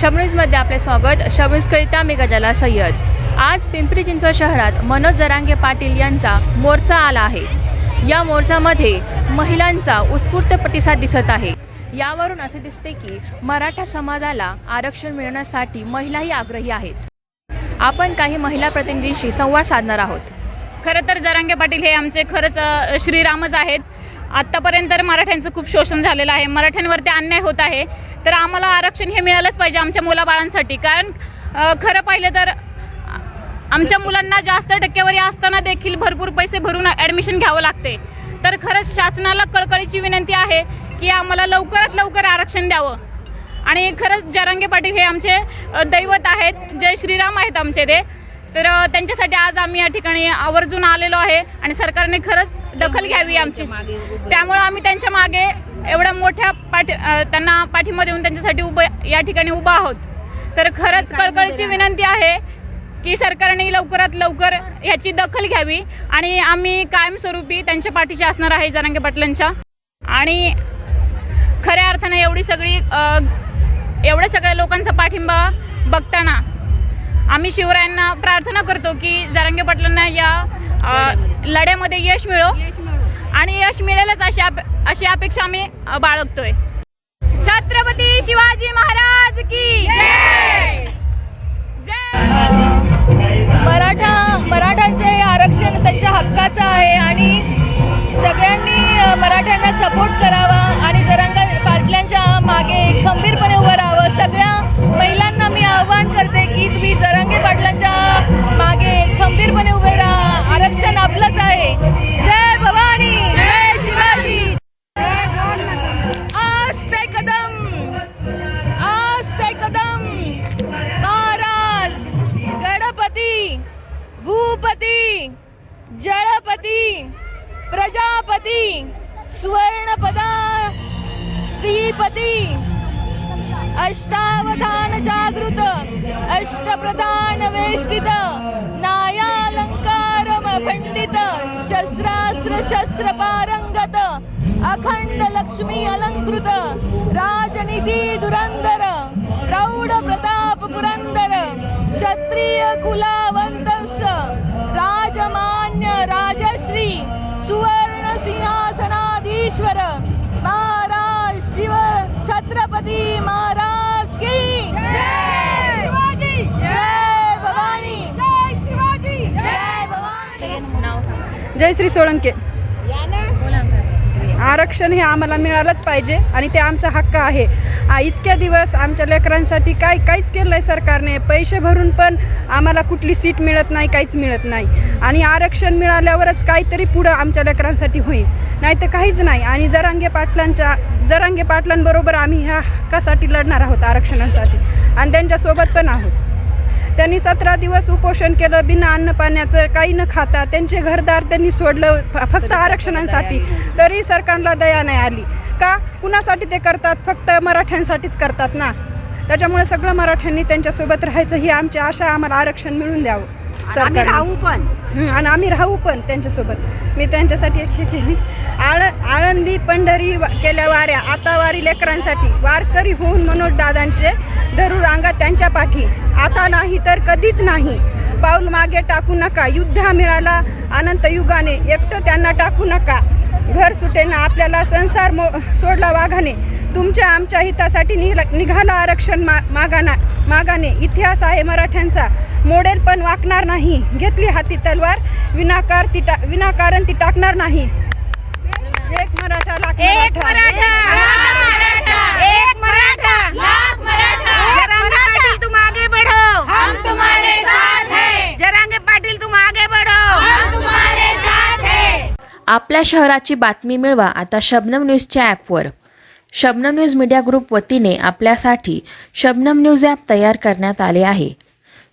शबनीजमध्ये आपले स्वागत. शबनीजकरिता मी गजाला सय्यद. आज पिंपरी चिंचवड शहरात मनोज जरांगे पाटील यांचा मोर्चा आला आहे. या मोर्चामध्ये महिलांचा उत्स्फूर्त प्रतिसाद दिसत आहे. यावरून असे दिसते की मराठा समाजाला आरक्षण मिळवण्यासाठी महिलाही आग्रही आहेत. आपण काही महिला प्रतिनिधींशी संवाद साधणार आहोत. खरं तर जरांगे पाटील हे आमचे खरंच श्रीरामच आहेत. आत्तापर्यंत मराठ्यांचं खूप शोषण झालेलं आहे. मराठ्यांवरती अन्याय होत आहे. तर आम्हाला आरक्षण हे मिळालंच पाहिजे आमच्या मुलाबाळांसाठी. कारण खरं पाहिलं तर आमच्या मुलांना जास्त टक्केवारी असताना देखील भरपूर पैसे भरून ॲडमिशन घ्यावं लागते. तर खरंच शासनाला कळकळीची विनंती आहे की आम्हाला लवकरात लवकर आरक्षण द्यावं. आणि खरंच जरांगे पाटील हे आमचे दैवत आहेत. जय श्रीराम आहेत आमचे ते. तर त्यांच्यासाठी आज आम्ही या ठिकाणी आवर्जून आलेलो आहे आणि सरकारने खरंच दखल घ्यावी आमची. त्यामुळं आम्ही त्यांच्या मागे एवढ्या मोठ्या पाठी त्यांना पाठिंबा देऊन त्यांच्यासाठी उभं या ठिकाणी उभं आहोत. तर खरंच कळकळीची विनंती आहे की सरकारने लवकरात लवकर ह्याची दखल घ्यावी आणि आम्ही कायमस्वरूपी त्यांच्या पाठीशी असणार आहे जरांगे पाटलांच्या. आणि खऱ्या अर्थानं एवढी सगळी एवढ्या सगळ्या लोकांचा पाठिंबा बघताना आम्ही शिवरायांना प्रार्थना करतो की जरांगे पाटलांना या लढ्यामध्ये यश मिळो. आणि यश मिळेलच अशी अप अशी अपेक्षा आम्ही बाळगतोय. छत्रपती शिवाजी महाराज की जय! मराठा मराठ्यांचे हे आरक्षण त्यांच्या हक्काचं आहे आणि सगळ्यांनी मराठ्यांना सपोर्ट करावा आणि जरांगा पाटल्यांच्या मागे खंबीर भूपती जळपती प्रजापती सुवर्णपदा श्रीपती अष्टावधान जागृत अष्टप्रधान वेष्टित नायालंकार भंडित शस्त्रास्त्र शस्त्र पारंगत अखंड लक्ष्मी अलंकृत राजनीती दुरंदर प्रौढ प्रताप पुरंदर क्षत्रिय कुला छत्रपती महाराज की जय शिवाजी! जय भवानी जय शिवाजी जय भवानी नाव सांगा जय श्री सोळंके आरक्षण हे आम्हाला मिळालंच पाहिजे आणि ते आमचा हक्क आहे. इतक्या दिवस आमच्या लेकरांसाठी काय काहीच केलं नाही सरकारने. पैसे भरून पण आम्हाला कुठली सीट मिळत नाही काहीच मिळत नाही. आणि आरक्षण मिळाल्यावरच काहीतरी पुढं आमच्या लेकरांसाठी होईल. नाही तर काहीच नाही. आणि जरांगे पाटलांच्या जरांगे पाटलांबरोबर आम्ही ह्या हक्कासाठी लढणार आहोत आरक्षणासाठी. आणि त्यांच्यासोबत पण आहोत. त्यांनी सतरा दिवस उपोषण केलं बिना अन्न पाण्याचं काही न खाता. त्यांचे घरदार त्यांनी सोडलं फ- फक्त आरक्षणांसाठी. तरी सरकारला दया नाही आली. का? कुणासाठी ते करतात? फक्त मराठ्यांसाठीच करतात ना? त्याच्यामुळे सगळं मराठ्यांनी त्यांच्यासोबत राहायचं ही आमची आशा आम्हाला आरक्षण मिळून द्यावं. सरकार राहू पण. आणि आम्ही राहू पण त्यांच्यासोबत. मी त्यांच्यासाठी एक हे केली. आळ आळंदी पंढरी केल्या वाऱ्या आता वारी लेकरांसाठी. वारकरी होऊन मनोज दादांचे धरू रांगा त्यांच्या पाठी. आता नाही तर कधीच नाही. पाऊल मागे टाकू नका. युद्ध मिळाला अनंत युगाने. एकटं त्यांना टाकू नका. घर सुटेना आपल्याला संसार मो सोडला वाघाने. तुमच्या आमच्या हितासाठी निघ निघाला आरक्षण मा मागाना मागाने. इतिहास आहे मराठ्यांचा. मोडेल पण वाकणार नाही. घेतली हाती तलवार विनाकार ती टा विनाकारण ती टाकणार नाही. एक मराठा लाख एक मराठा. मराठा एक मराठा लाख मराठा. जरांगे पाटील तुम आगे बढ़ो. हम तुम्हारे साथ हैं. जरांगे पाटील तुम आगे बढ़ो. हम तुम्हारे साथ हैं. आपल्या शहराची बातमी मिळवा आता शबनम न्यूजच्या ॲपवर शबनम न्यूज मीडिया ग्रुप वतीने आपल्यासाठी शबनम न्यूज ॲप तयार करण्यात आले आहे.